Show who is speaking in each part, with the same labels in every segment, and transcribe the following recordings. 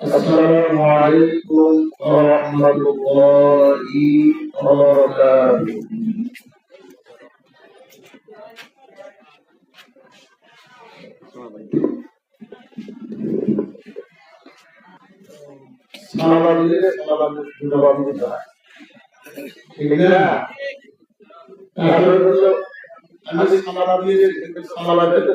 Speaker 1: السلام عليكم ورحمة الله وبركاته সালাম দিলে সালাম জবাব দিতে হয় ঠিক না তারপরে হলো আমি সালাম দিয়ে সালাম দিতে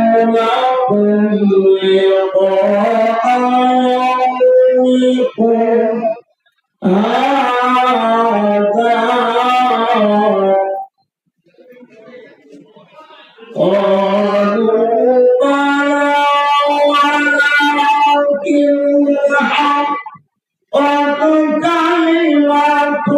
Speaker 1: وينذرونكم لقاء يومكم هذا قالوا بلى ولكن حقت كلمة العذاب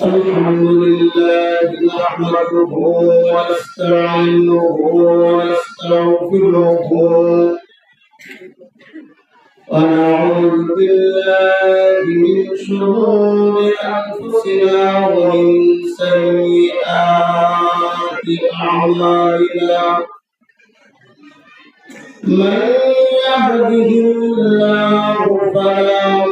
Speaker 1: الحمد لله نحمده ونستعينه ونستغفره ونعوذ بالله من شرور أنفسنا ومن سيئات أعمالنا من يهده الله فلا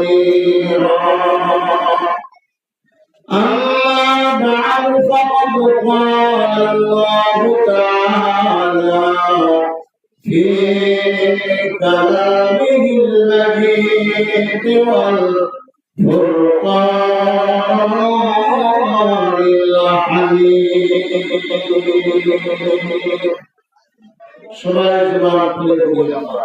Speaker 1: منيرا أما بعد فقد قال الله تعالى في كلامه المجيد والفرقان الحميد সবাই জবান খুলে বলি আমরা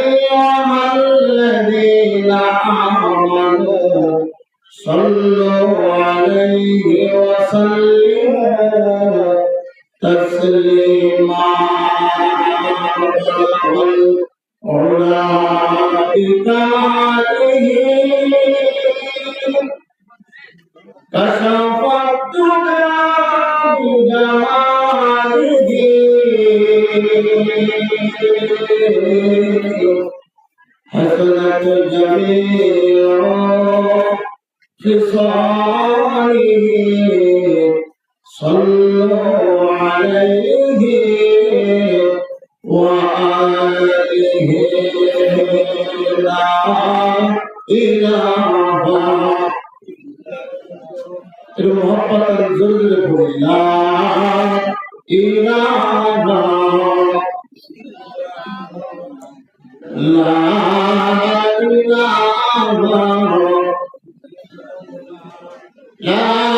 Speaker 1: بجماله حسنت جميع خصاله صلوا عليه وآله لا إله المحبة الذل لا إله لا إله لا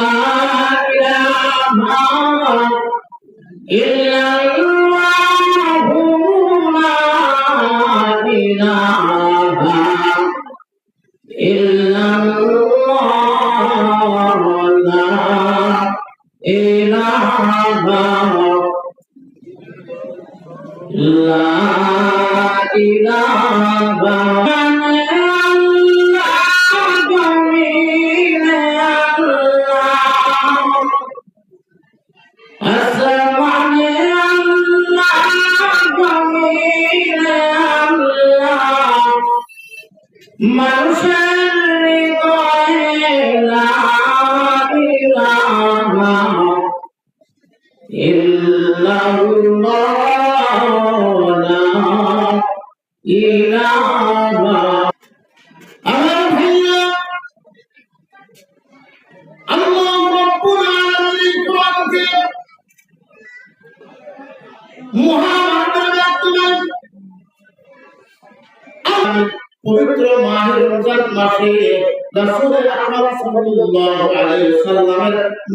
Speaker 1: মানুষের হৃদয়ে আমার ভাইয়া আল্লাহ রাব্বুল আলামিন কোরআনকে মহাভারতের পবিত্র মাহে রমজান মাসে আকরাম সাল্লাল্লাহু আলাইহি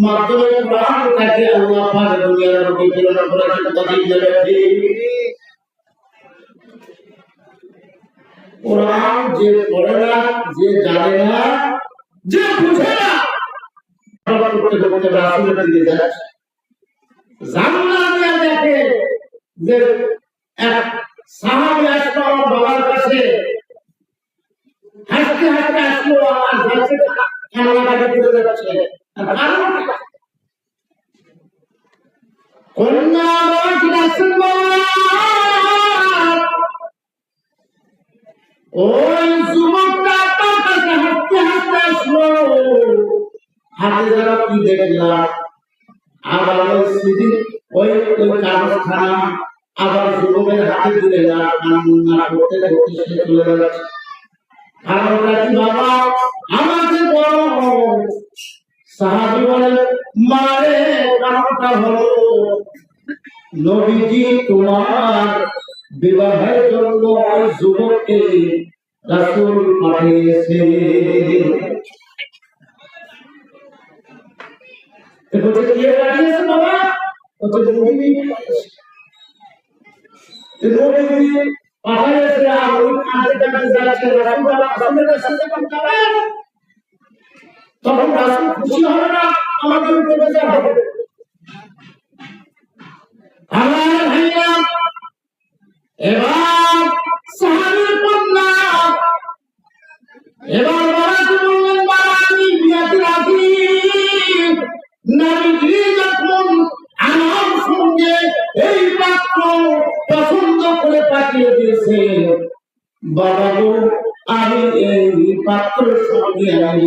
Speaker 1: মাধ্যমে কোরআনটাকে আল্লাহ পাক দুনিয়ার প্রেরণ করেছেন তাদের কোরআন যে পড়ে না, যে জানে না, যে বুঝে না করতে করতে রাসূলের দিকে যাচ্ছে। দেখে যে কন্যা ওই যুবকটা আপনার কাছে হাঁটতে হাঁটতে আসলো হাতে যারা কি দেখলাম আবার ওই স্মৃতি ওই ওই কাগজখানা আবার যুবকের হাতে তুলে না কান্না করতে করতে সে চলে যাচ্ছে কারণটা কি বাবা আমাকে বড় সাহাবি বলে মারে কারণটা হলো নবীজি তোমার বিবাহের জন্য ওই যুবককে রাসূল পাঠিয়েছে পাঠিয়েছে। আর ওই কাঁদতে কাঁদতে যাচ্ছে রাসূল রাসূলের কাছে যখন যাবেন তখন রাসূল খুশি হবে না আমাদের উপরে বেজার হবে। আমার ভাইরা এবার কন্যা, এবার বাবা আমি বিয়াতে রাখি নবীজি যখন আমার সঙ্গে এই পাত্র পছন্দ করে পাঠিয়ে দিয়েছে, বাবা আমি এই পাত্রের সঙ্গে আমি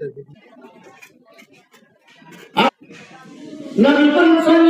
Speaker 1: ইসলাম নবী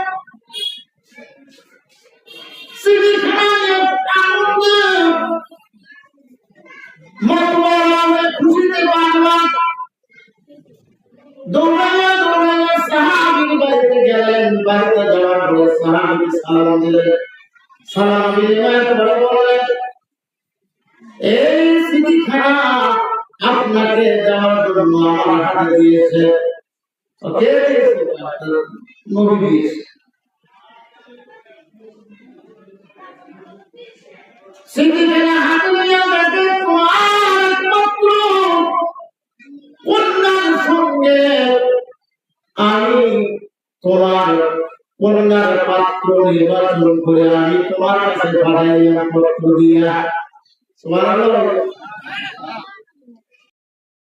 Speaker 1: বাড়িতে যাওয়ার পরে সাহাবী সালাম দিলেন সালাম বিনিময় করে বললেন এই চিঠিখানা আপনাকে দেওয়ার জন্য আমার হাতে দিয়েছে। নবী আমি তোমার কন্যার পাত্র নির্বাচন করে আমি তোমার কাছে পাঠাইয়া পত্র দিয়া। সুবহানাল্লাহ